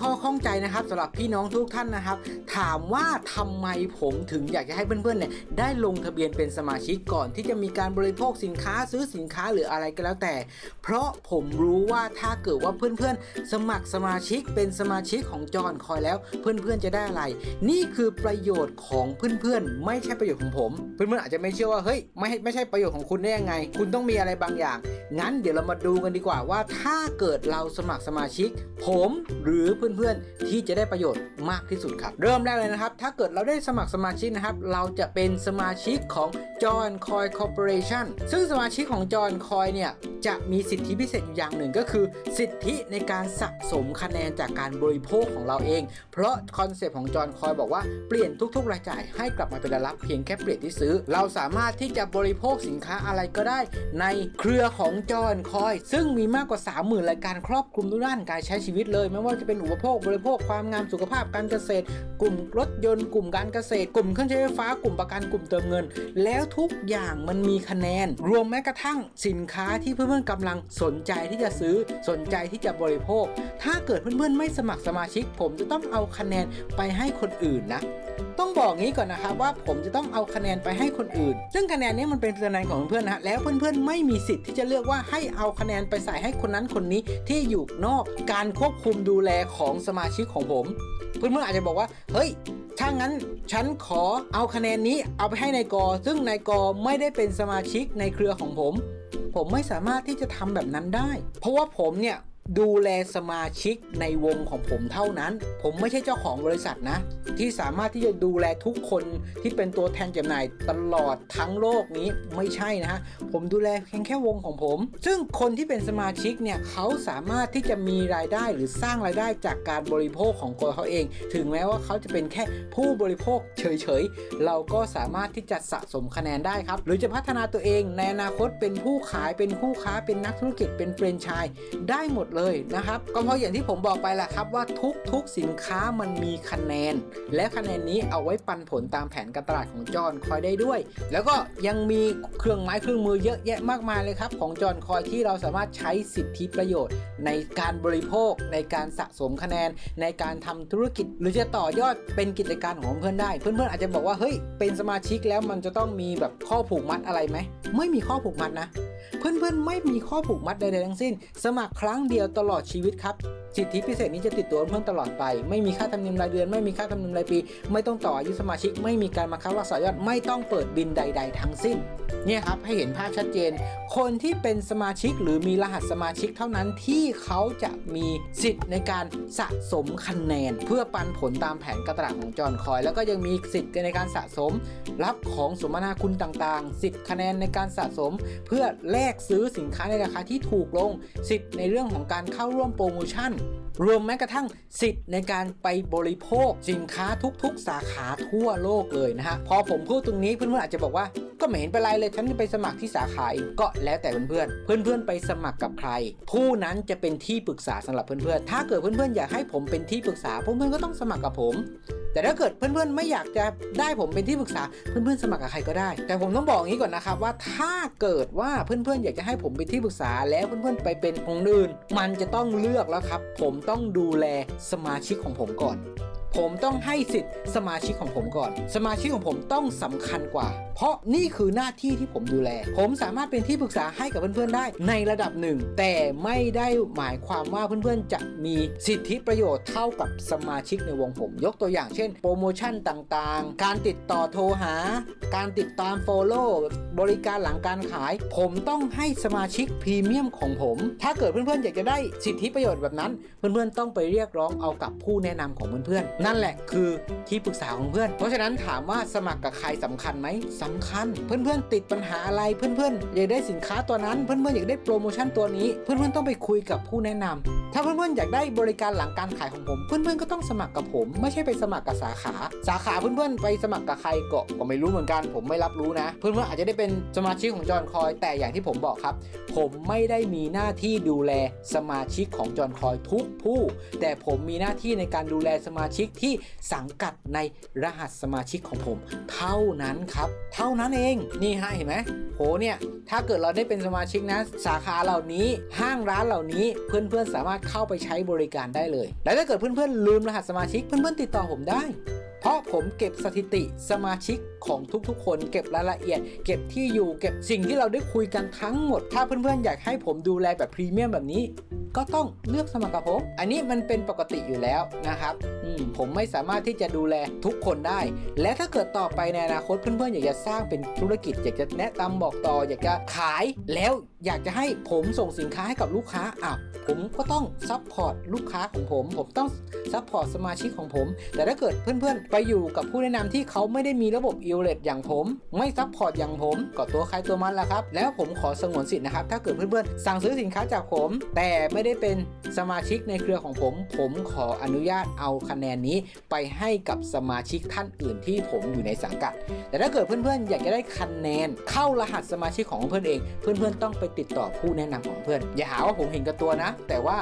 ข้อข้องใจนะครับสำหรับพี่น้องทุกท่านนะครับ ถามว่าทำไมผมถึงอยากจะให้เพื่อนๆเนี่ยได้ลงทะเบียนเป็นสมาชิกก่อนที่จะมีการบริโภคสินค้าซื้อสินค้าหรืออะไรก็แล้วแต่ เพราะผมรู้ว่าถ้าเกิดว่าเพื่อนๆ สมัครสมาชิกเป็นสมาชิกของจอนคอยแล้ว เพื่อนๆจะได้อะไร นี่คือประโยชน์ของเพื่อนๆ ไม่ใช่ประโยชน์ของผม เพื่อนๆอาจจะไม่เชื่อว่าเฮ้ยไม่ไม่ใช่ประโยชน์ของคุณได้ยังไง คุณต้องมีอะไรบางอย่าง งั้นเดี๋ยวเรามาดูกันดีกว่าว่าถ้าเกิดเราสมัครสมาชิก ผมหรือเพื่อนๆ ที่จะได้ประโยชน์มากที่สุดครับ เริ่มแรกเลยนะครับ ถ้าเกิดเราได้สมัครสมาชิกนะครับ เราจะเป็นสมาชิกของ John Coy Corporation ซึ่งสมาชิกของ John Coy เนี่ยจะมีสิทธิพิเศษอยู่อย่างหนึ่งก็คือ สิทธิในการสะสมคะแนนจากการบริโภคของเราเอง เพราะคอนเซปต์ของ John Coy บอกว่าเปลี่ยนทุกๆ รายจ่ายให้กลับมาเป็นรายรับเพียงแค่เปลี่ยนที่ซื้อ เราสามารถที่จะบริโภคสินค้าอะไรก็ได้ ในเครือของจอห์นคอย ซึ่งมีมากกว่า 30,000 รายการครอบคลุมทุกด้านการใช้ชีวิตเลย ไม่ว่าจะเป็นอุปโภคบริโภคความงามสุขภาพการเกษตร กลุ่มรถยนต์กลุ่มการเกษตร กลุ่มเครื่องใช้ไฟฟ้ากลุ่มประกันกลุ่มเติมเงิน แล้วทุกอย่างมันมีคะแนน รวมแม้กระทั่งสินค้าที่เพื่อนๆกำลังสนใจที่จะซื้อสนใจที่จะบริโภค ถ้าเกิดเพื่อนๆไม่สมัครสมาชิก ผมจะต้องเอาคะแนนไปให้คนอื่นนะ ต้องบอกงี้ก่อนนะครับว่าผมจะต้องเอาคะแนนไปให้คนอื่น ซึ่งคะแนนนี้มันเป็นคะแนนของเพื่อนนะแล้วเพื่อนๆไม่มีสิทธิ์ที่จะเลือกว่าให้เอาคะแนนไปใส่ให้คนนั้นคนนี้ที่อยู่นอกการควบคุมดูแลของสมาชิกของผม เพื่อนๆอาจจะบอกว่า เฮ้ยถ้างั้นฉันขอเอาคะแนนนี้เอาไปให้นายก ซึ่งนายกไม่ได้เป็นสมาชิกในเครือของผม ผมไม่สามารถที่จะทำแบบนั้นได้ เพราะว่าผมเนี่ย ดูแลสมาชิกในวงของผมเท่านั้น ผมไม่ใช่เจ้าของบริษัทนะ ที่สามารถที่จะดูแลทุกคนที่เป็นตัวแทนจำหน่ายตลอดทั้งโลกนี้ไม่ใช่นะฮะ ผมดูแลเพียงแค่วงของผม ซึ่งคนที่เป็นสมาชิกเนี่ยเขาสามารถที่จะมีรายได้หรือสร้างรายได้จากการบริโภคของตัวเขาเอง ถึงแม้ว่าเขาจะเป็นแค่ผู้บริโภคเฉยๆ เราก็สามารถที่จะสะสมคะแนนได้ครับ หรือจะพัฒนาตัวเองในอนาคตเป็นผู้ขายเป็นคู่ค้าเป็นนักธุรกิจเป็นเฟรนไชส์ได้หมดเลยนะครับ ก็เพราะอย่างที่ผมบอกไปแหละครับว่าทุกๆสินค้ามันมีคะแนน และคะแนนนี้เอาไว้ปันผลตามแผนการตลาดของจอห์นคอยได้ด้วย แล้วก็ยังมีเครื่องไม้เครื่องมือเยอะแยะมากมายเลยครับของจอห์นคอยที่เราสามารถใช้สิทธิประโยชน์ ในการบริโภค ในการสะสมคะแนน ในการทำธุรกิจ หรือจะต่อยอดเป็นกิจการของเพื่อนได้ เพื่อนๆอาจจะบอกว่าเฮ้ยเป็นสมาชิกแล้วมันจะต้องมีแบบข้อผูกมัดอะไรไหมไม่มีข้อผูกมัดนะ เพื่อนๆไม่มีข้อผูกมัดใดๆทั้งสิ้น สมัครครั้งเดียวตลอดชีวิตครับสิทธิพิเศษนี้จะติดตัวเพื่อนตลอดไป ไม่มีค่าธรรมเนียมรายเดือน ไม่มีค่าธรรมเนียมรายปี ไม่ต้องต่ออายุสมาชิก ไม่มีการมาคับรักษายอด ไม่ต้องเปิดบินใด ๆ ทั้งสิ้น เนี่ยครับให้เห็นภาพชัดเจน คนที่เป็นสมาชิกหรือมีรหัสสมาชิกเท่านั้นที่เขาจะมีสิทธิ์ในการสะสมคะแนน เพื่อปันผลตามแผนการตลาดของจอห์นคอย แล้วก็ยังมีสิทธิ์ในการสะสม รับของสมนาคุณต่างๆ สิทธิ์คะแนนในการสะสม เพื่อแลกซื้อสินค้าในราคาที่ถูกลง สิทธิ์ในเรื่องของการเข้าร่วมโปรโมชั่น รวมแม้กระทั่งสิทธิ์ในการไปบริโภคสินค้าทุกๆ สาขาทั่วโลกเลยนะฮะ พอผมพูดตรงนี้เพื่อนๆอาจจะบอกว่าก็ไม่เห็นเป็นไรเลยฉันไปสมัครที่สาขาอีก็แล้วแต่เพื่อนๆ เพื่อนๆ ไปสมัครกับใคร ผู้นั้นจะเป็นที่ปรึกษาสำหรับเพื่อนๆ ถ้าเกิดเพื่อนๆ อยากให้ผมเป็นที่ปรึกษาเพื่อนๆ ก็ต้องสมัครกับผม แต่ถ้าเกิดเพื่อนๆไม่อยากจะได้ผมเป็นที่ปรึกษาเพื่อนๆสมัครกับใครก็ได้ แต่ผมต้องบอกอย่างนี้ก่อนนะครับว่าถ้าเกิดว่าเพื่อนๆอยากจะให้ผมเป็นที่ปรึกษาแล้วเพื่อนๆไปเป็นองค์อื่น มันจะต้องเลือกแล้วครับ ผมต้องดูแลสมาชิกของผมก่อน ผมต้องให้สิทธิ์สมาชิกของผมก่อน สมาชิกของผมต้องสำคัญกว่า เพราะนี่คือหน้าที่ที่ผมดูแล ผมสามารถเป็นที่ปรึกษาให้กับเพื่อนๆได้ในระดับหนึ่ง แต่ไม่ได้หมายความว่าเพื่อนๆจะมีสิทธิประโยชน์เท่ากับสมาชิกในวงผม ยกตัวอย่างเช่น โปรโมชั่นต่างๆ การติดต่อโทรหา การติดตาม Follow บริการหลังการขาย ผมต้องให้สมาชิกพรีเมียมของผม ถ้าเกิดเพื่อนๆอยากจะได้สิทธิประโยชน์แบบนั้น เพื่อนๆต้องไปเรียกร้องเอากับผู้แนะนำของเพื่อนๆนั่นแหละคือที่ปรึกษาของเพื่อน เพราะฉะนั้นถามว่าสมัครกับใครสำคัญไหมสำคัญ เพื่อนๆติดปัญหาอะไรเพื่อนๆอยากได้สินค้าตัวนั้น เพื่อนๆอยากได้โปรโมชั่นตัวนี้ เพื่อนๆต้องไปคุยกับผู้แนะนำถ้าเพื่อนๆอยากได้บริการหลังการขายของผม เพื่อนๆก็ต้องสมัครกับผม ไม่ใช่ไปสมัครกับสาขา สาขาเพื่อนๆไปสมัครกับใครก็ก็ไม่รู้เหมือนกัน ผมไม่รับรู้นะ เพื่อนๆอาจจะได้เป็นสมาชิกของจอห์นคอยแต่อย่างที่ผมบอกครับ ผมไม่ได้มีหน้าที่ดูแลสมาชิกของจอห์นคอยทุกผู้ แต่ผมมีหน้าที่ในการดูแลสมาชิกที่สังกัดในรหัสสมาชิกของผม เท่านั้นครับ เท่านั้นเอง นี่ฮะเห็นไหมโหเนี่ย ถ้าเกิดเราได้เป็นสมาชิกนะ สาขาเหล่านี้ห้างร้านเหล่านี้เพื่อนๆสามารถเข้าไปใช้บริการได้เลย และถ้าเกิดเพื่อนๆลืมรหัสสมาชิกเพื่อนๆติดต่อผมได้ เพราะผมเก็บสถิติสมาชิกของทุกๆ คน เก็บรายละเอียด เก็บที่อยู่เก็บสิ่งที่เราได้คุยกันทั้งหมด ถ้าเพื่อนๆ อยากให้ผมดูแลแบบพรีเมียมแบบนี้ ก็ต้องเลือกสมัครกับผม อันนี้มันเป็นปกติอยู่แล้วนะครับมผมไม่สามารถที่จะดูแลทุกคนได้ และถ้าเกิดต่อไปในอนาคตเพื่อนๆ อยากจะสร้างเป็นธุรกิจ อยากจะแนะนำบอกต่อ อยากจะขายแล้ว อยากจะให้ผมส่งสินค้าให้กับลูกค้าอะผมก็ต้องซัพพอร์ตลูกค้าของผม ผมต้องซัพพอร์ตสมาชิกของผม แต่ถ้าเกิดเพื่อนๆ ไปอยู่กับผู้แนะนำที่เขาไม่ได้มีระบบอิเลตอย่างผม ไม่ซัพพอร์ตอย่างผมก็ตัวใครตัวมันละครับ แล้วผมขอสงวนสิทธิ์นะครับ ถ้าเกิดเพื่อนๆ สั่งซื้อสินค้าจากผม แต่ไม่ได้เป็นสมาชิกในเครือของผม ผมขออนุญาตเอาคะแนนนี้ไปให้กับสมาชิกท่านอื่นที่ผมอยู่ในสังกัด แต่ถ้าเกิดเพื่อนๆ อยากจะได้คะแนนเข้ารหัสสมาชิกของเพื่อนเอง เพื่อนๆ ต้องไปติดต่อผู้แนะนำของเพื่อน อย่าหาว่าผมเห็นกับตัวนะ แต่ว่า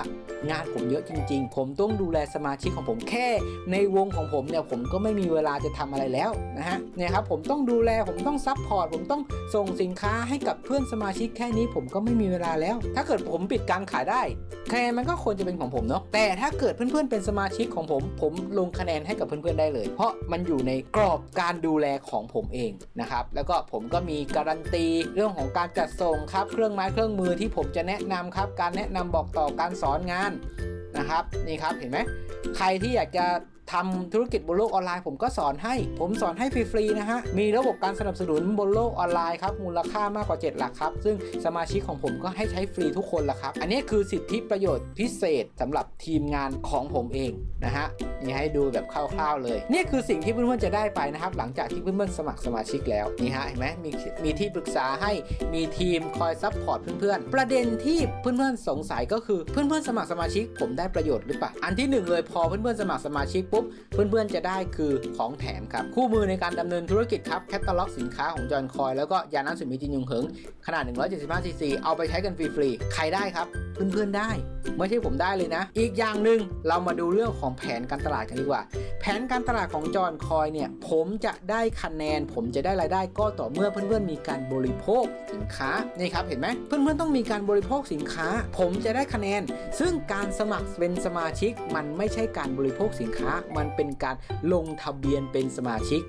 งานผมเยอะจริง ๆ ผมต้องดูแลสมาชิกของผมแค่ ในวงของผมเนี่ยผมก็ไม่มีเวลาจะทำอะไรแล้วนะฮะเนี่ยครับผมต้องดูแลผมต้องซัพพอร์ตผมต้องส่งสินค้าให้กับเพื่อนสมาชิกแค่นี้ผมก็ไม่มีเวลาแล้ว ถ้าเกิดผมปิดการขายได้คะแนนมันก็ควรจะเป็นของผมเนาะแต่ถ้าเกิดเพื่อนๆเป็นสมาชิกของผม ผมลงคะแนนให้กับเพื่อนๆได้เลย เพราะมันอยู่ในกรอบการดูแลของผมเองนะครับแล้วก็ผมก็มีการันตีเรื่องของการจัดส่งครับเครื่องไม้เครื่องมือที่ผมจะแนะนำครับการแนะนำบอกต่อการสอนงานนะครับนี่ครับเห็นไหมใครที่อยากจะ ทำธุรกิจบนโลกออนไลน์ผมก็สอนให้ ผมสอนให้ฟรีๆนะฮะ มีระบบการสนับสนุนบนโลกออนไลน์ครับ มูลค่ามากกว่า 7 หลักครับ ซึ่งสมาชิกของผมก็ให้ใช้ฟรีทุกคนละครับ อันนี้คือสิทธิประโยชน์พิเศษสำหรับทีมงานของผมเองนะฮะนี่ให้ดูแบบคร่าวๆเลย นี่คือสิ่งที่เพื่อนๆจะได้ไปนะครับ หลังจากที่เพื่อนๆสมัครสมาชิกแล้วนี่ฮะเห็นไหมมีมีที่ปรึกษาให้มีทีมคอยซัพพอร์ตเพื่อนๆประเด็นที่เพื่อนๆสงสัยก็คือเพื่อนๆสมัครสมาชิก ผมได้ประโยชน์หรือเปล่าอันที่หนึ่งเลยพอเพื่อนๆสมัครสมาชิกปุบ เพื่อนๆจะได้คือของแถมครับ คู่มือในการดำเนินธุรกิจครับแคตตาล็อกสินค้าของจอห์นคอยแล้วก็ยาน้ำสุดมีจินยงเหิงขนาด 175ซีซีเอาไปใช้กันฟรีๆใครได้ครับ เพื่อนๆได้ ไม่ใช่ผมได้เลยนะ อีกอย่างหนึ่งเรามาดูเรื่องของแผนการตลาดกันดีกว่า แผนการตลาดของจอห์นคอยเนี่ยผมจะได้คะแนน ผมจะได้รายได้ก็ต่อเมื่อเพื่อนๆมีการบริโภคสินค้านี่ครับเห็นไหมเพื่อนๆต้องมีการบริโภคสินค้า ผมจะได้คะแนน ซึ่งการสมัครเป็นสมาชิก มันไม่ใช่การบริโภคสินค้า มันเป็นการลงทะเบียนเป็นสมาชิก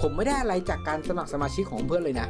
ผมไม่ได้อะไรจากการสมัครสมาชิกของเพื่อนเลยนะ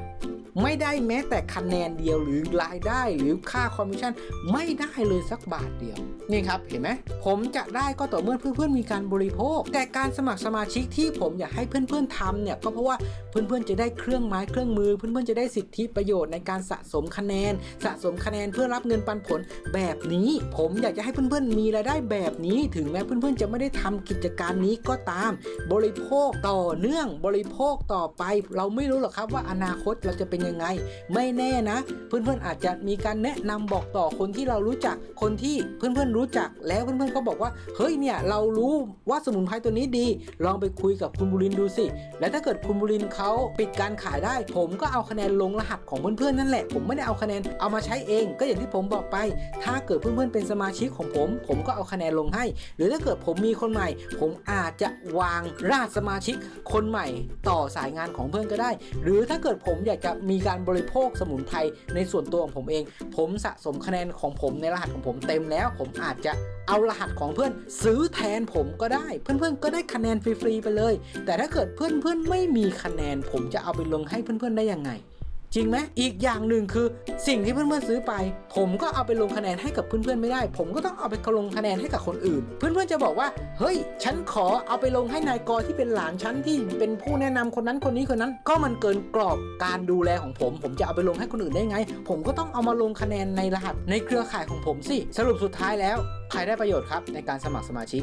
ไม่ได้แม้แต่คะแนนเดียวหรือรายได้หรือค่าคอมมิชชั่นไม่ได้เลยสักบาทเดียว นี่ครับเห็นไหมผมจะได้ก็ต่อเมื่อเพื่อนๆมีการบริโภค แต่การสมัครสมาชิกที่ผมอยากให้เพื่อนๆทำเนี่ยก็เพราะว่าเพื่อนๆจะได้เครื่องไม้เครื่องมือ เพื่อนๆจะได้สิทธิประโยชน์ในการสะสมคะแนน สะสมคะแนนเพื่อรับเงินปันผลแบบนี้ ผมอยากจะให้เพื่อนๆมีรายได้แบบนี้ ถึงแม้เพื่อนๆจะไม่ได้ทำกิจการนี้ก็ตาม บริโภคต่อเนื่องบริโภคต่อไป เราไม่รู้หรอกครับว่าอนาคตเราจะเป็นยังไง ไม่แน่นะ เพื่อนๆอาจจะมีการแนะนำบอกต่อคนที่เรารูู้้จักคนที่เพื่อนๆรู้จักแล้วเพื่อนๆก็บอกว่าเฮ้ยเนี่ยเรารู้ว่าสมุนไพรตัวนี้ดี ลองไปคุยกับคุณบุรินดูสิ และถ้าเกิดคุณบุรินเขาปิดการขายได้ ผมก็เอาคะแนนลงรหัสของเพื่อนๆนั่นแหละ ผมไม่ได้เอาคะแนนเอามาใช้เอง ก็อย่างที่ผมบอกไป ถ้าเกิดเพื่อนๆเป็นสมาชิกของผม ผมก็เอาคะแนนลงให้ หรือถ้าเกิดผมมีคนใหม่ ผมอาจจะวางรหัสสมาชิกคนใหม่ต่อสายงานของเพื่อนก็ได้ หรือถ้าเกิดผมอยากจะมีการบริโภคสมุนไพรในส่วนตัวของผมเอง ผมสะสมคะแนนของผมในรหัสของผมเต็มแล้ว ผมอาจจะเอารหัสของเพื่อนซื้อแทนผมก็ได้ เพื่อนๆก็ได้คะแนนฟรีๆไปเลย แต่ถ้าเกิดเพื่อนๆไม่มีคะแนน ผมจะเอาไปลงให้เพื่อนๆได้ยังไง จริงไหมอีกอย่างหนึ่งคือสิ่งที่เพื่อนๆซื้อไป ผมก็เอาไปลงคะแนนให้กับเพื่อนๆไม่ได้ ผมก็ต้องเอาไปลงคะแนนให้กับคนอื่น เพื่อนๆจะบอกว่า เฮ้ย ฉันขอเอาไปลงให้นายกที่เป็นหลานฉันที่เป็นผู้แนะนำคนนั้นคนนี้คนนั้น ก็มันเกินกรอบการดูแลของผม ผมจะเอาไปลงให้คนอื่นได้ไง ผมก็ต้องเอามาลงคะแนนในรหัสในเครือข่ายของผมสิสรุปสุดท้ายแล้ว ใครได้ประโยชน์ครับในการสมัครสมาชิก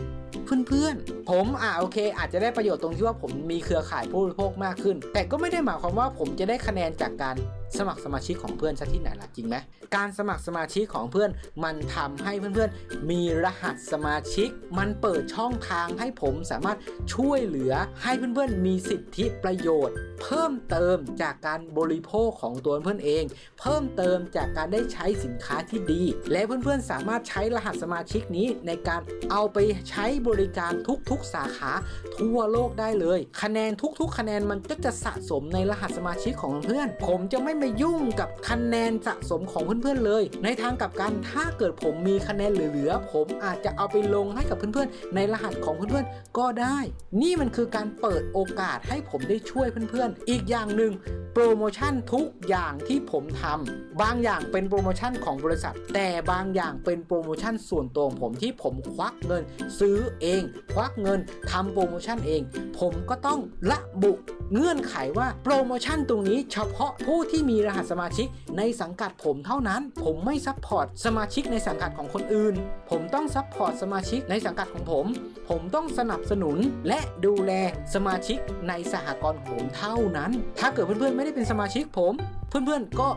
เพื่อนๆ ผมอ่าโอเค อาจจะได้ประโยชน์ตรงที่ว่าผมมีเครือข่ายผู้บริโภคมากขึ้น แต่ก็ไม่ได้หมายความว่าผมจะได้คะแนนจากการ สมัครสมาชิกของเพื่อนซะที่ไหนล่ะจริงไหมการสมัครสมาชิกของเพื่อนมันทำให้เพื่อนๆ มีรหัสสมาชิก มันเปิดช่องทางให้ผมสามารถช่วยเหลือให้เพื่อนๆ มีสิทธิประโยชน์ เพิ่มเติมจากการบริโภคของตัวเพื่อนเอง เพิ่มเติมจากการได้ใช้สินค้าที่ดี และเพื่อนๆ สามารถใช้รหัสสมาชิกนี้ในการเอาไปใช้บริการทุกๆ สาขาทั่วโลกได้เลย คะแนนทุกๆ คะแนนมันก็จะสะสมในรหัสสมาชิกของเพื่อน ผมจะไม่มายุ่งกับคะแนนสะสมของเพื่อนๆเลย ในทางกลับกันถ้าเกิดผมมีคะแนนเหลือๆผมอาจจะเอาไปลงให้กับเพื่อนๆ ในรหัสของเพื่อนๆก็ได้ นี่มันคือการเปิดโอกาสให้ผมได้ช่วยเพื่อนๆ อีกอย่างหนึ่งโปรโมชั่นทุกอย่างที่ผมทำบางอย่างเป็นโปรโมชั่นของบริษัท แต่บางอย่างเป็นโปรโมชั่นส่วนตัวของผมที่ผมควักเงิน ซื้อเอง ควักเงินทำโปรโมชั่นเอง ผมก็ต้องระบุ เงื่อนไขว่าโปรโมชั่นตรงนี้เฉพาะผู้ที่มีรหัสสมาชิกในสังกัดผมเท่านั้น ผมไม่ซัพพอร์ตสมาชิกในสังกัดของคนอื่น ผมต้องซัพพอร์ตสมาชิกในสังกัดของผม ผมต้องสนับสนุนและดูแลสมาชิกในสหกรณ์ผมเท่านั้น ถ้าเกิดเพื่อนๆไม่ได้เป็นสมาชิกผม เพื่อนๆก็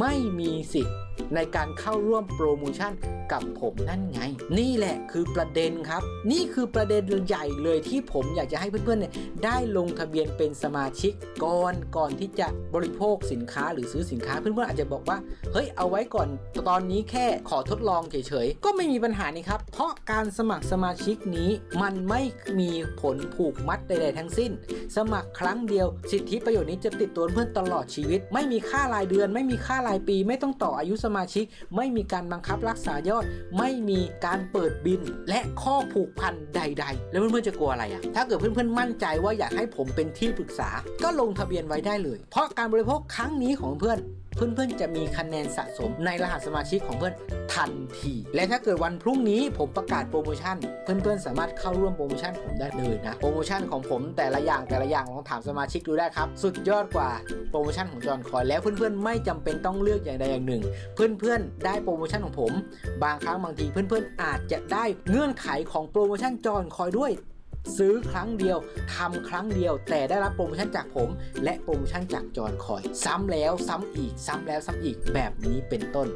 ไม่มีสิทธิ์ ในการเข้าร่วมโปรโมชั่นกับผมนั่นไง นี่แหละคือประเด็นครับ นี่คือประเด็นใหญ่เลยที่ผมอยากจะให้เพื่อนๆเนี่ยได้ลงทะเบียนเป็นสมาชิกก่อนก่อนที่จะบริโภคสินค้าหรือซื้อสินค้าเพื่อนๆอาจจะบอกว่า เฮ้ยเอาไว้ก่อนตอนนี้แค่ขอทดลองเฉยๆ ก็ไม่มีปัญหานี่ครับ เพราะการสมัครสมาชิกนี้มันไม่มีผลผูกมัดใดๆทั้งสิ้น สมัครครั้งเดียวสิทธิประโยชน์นี้จะติดตัวเพื่อนตลอดชีวิต ไม่มีค่ารายเดือน ไม่มีค่ารายปี ไม่ต้องต่ออายุสมาชิก ไม่มีการบังคับรักษายอด ไม่มีการเปิดบิน และข้อผูกพันใด ๆ แล้วเพื่อนๆจะกลัวอะไรอะถ้าเกิดเพื่อนๆมั่นใจว่าอยากให้ผมเป็นที่ปรึกษา ก็ลงทะเบียนไว้ได้เลย เพราะการบริโภคครั้งนี้ของเพื่อน เพื่อนๆจะมีคะแนนสะสมในรหัสสมาชิกของเพื่อนทันที และถ้าเกิดวันพรุ่งนี้ผมประกาศโปรโมชั่น เพื่อนๆสามารถเข้าร่วมโปรโมชั่นผมได้เลยนะ โปรโมชั่นของผมแต่ละอย่างแต่ละอย่างลองถามสมาชิกดูได้ครับ สุดยอดกว่าโปรโมชั่นของจอห์นคอยแล้วเพื่อนๆไม่จำเป็นต้องเลือกอย่างใดอย่างหนึ่ง เพื่อนๆได้โปรโมชั่นของผม บางครั้งบางทีเพื่อนๆอาจจะได้เงื่อนไขของโปรโมชั่นจอห์นคอยด้วย ซื้อครั้งเดียวทำครั้งเดียว แต่ได้รับโปรโมชั่นจากผม และโปรโมชั่นจากจอห์นคอย ซ้ำแล้วซ้ำอีกซ้ำแล้วซ้ำอีกแบบนี้เป็นต้น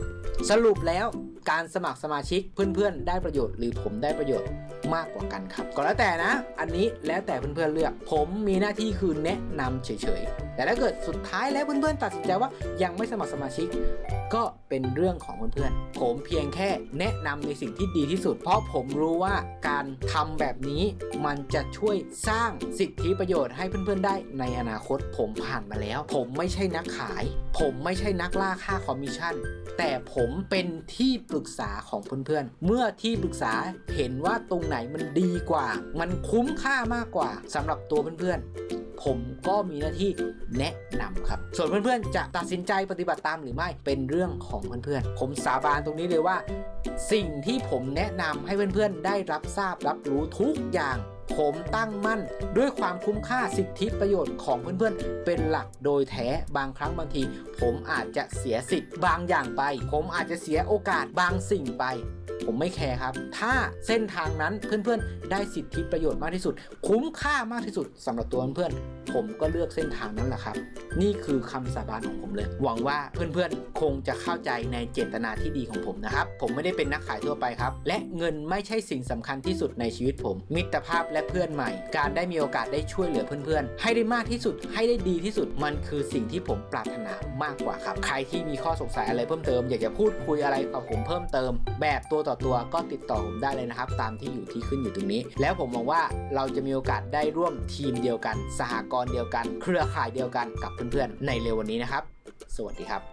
สรุปแล้ว การสมัครสมาชิกเพื่อนๆ ได้ประโยชน์หรือผมได้ประโยชน์มากกว่ากันครับ ก็แล้วแต่นะ อันนี้แล้วแต่เพื่อนๆเลือก ผมมีหน้าที่คือแนะนำเฉยๆ แต่ถ้าเกิดสุดท้ายแล้วเพื่อนๆตัดสินใจว่ายังไม่สมัครสมาชิก ก็เป็นเรื่องของเพื่อนๆ ผมเพียงแค่แนะนำในสิ่งที่ดีที่สุด เพราะผมรู้ว่าการทำแบบนี้มันจะช่วยสร้างสิทธิประโยชน์ให้เพื่อนๆ ได้ในอนาคตผมผ่านมาแล้ว ผมไม่ใช่นักขาย ผมไม่ใช่นักล่าค่าคอมมิชชั่น แต่ผมเป็นที่ปรึกษาของเพื่อนๆ เมื่อที่ปรึกษาเห็นว่าตรงไหนมันดีกว่า มันคุ้มค่ามากกว่าสำหรับตัวเพื่อนๆ ผมก็มีหน้าที่แนะนำครับ ส่วนเพื่อนๆ จะตัดสินใจปฏิบัติตามหรือไม่เป็นเรื่องของเพื่อนๆ ผมสาบานตรงนี้เลยว่า สิ่งที่ผมแนะนำให้เพื่อนๆ ได้รับทราบรับรู้ทุกอย่าง ผมตั้งมั่นด้วยความคุ้มค่าสิทธิประโยชน์ของเพื่อนๆ เป็นหลักโดยแท้บางครั้งบางที ผมอาจจะเสียสิทธิ์บางอย่างไป ผมอาจจะเสียโอกาสบางสิ่งไป ผมไม่แคร์ครับ ถ้าเส้นทางนั้นเพื่อนๆ ได้สิทธิประโยชน์มากที่สุด คุ้มค่ามากที่สุดสำหรับตัวเพื่อนๆ ผมก็เลือกเส้นทางนั้นแหละครับ นี่คือคำสาบานของผมเลย หวังว่าเพื่อนๆ คงจะเข้าใจในเจตนาที่ดีของผมนะครับ ผมไม่ได้เป็นนักขายทั่วไปครับ และเงินไม่ใช่สิ่งสำคัญที่สุดในชีวิตผม มิตรภาพและเพื่อนใหม่ การได้มีโอกาสได้ช่วยเหลือเพื่อนๆ ให้ได้มากที่สุด ให้ได้ดีที่สุด มันคือสิ่งที่ผมปรารถนามากกว่าครับ ใครที่มีข้อสงสัยอะไรเพิ่มเติม อยากจะพูดคุยอะไรกับผมเพิ่มเติม แบบตัวต่อตัวก็ติดต่อผมได้เลยนะครับ ตามที่อยู่ที่ขึ้นอยู่ตรงนี้ แล้วผมมองว่าเราจะมีโอกาสได้ร่วมทีมเดียวกัน สหกรณ์เดียวกัน เครือข่ายเดียวกันกับเพื่อนๆ ในเร็ววันนี้นะครับ สวัสดีครับ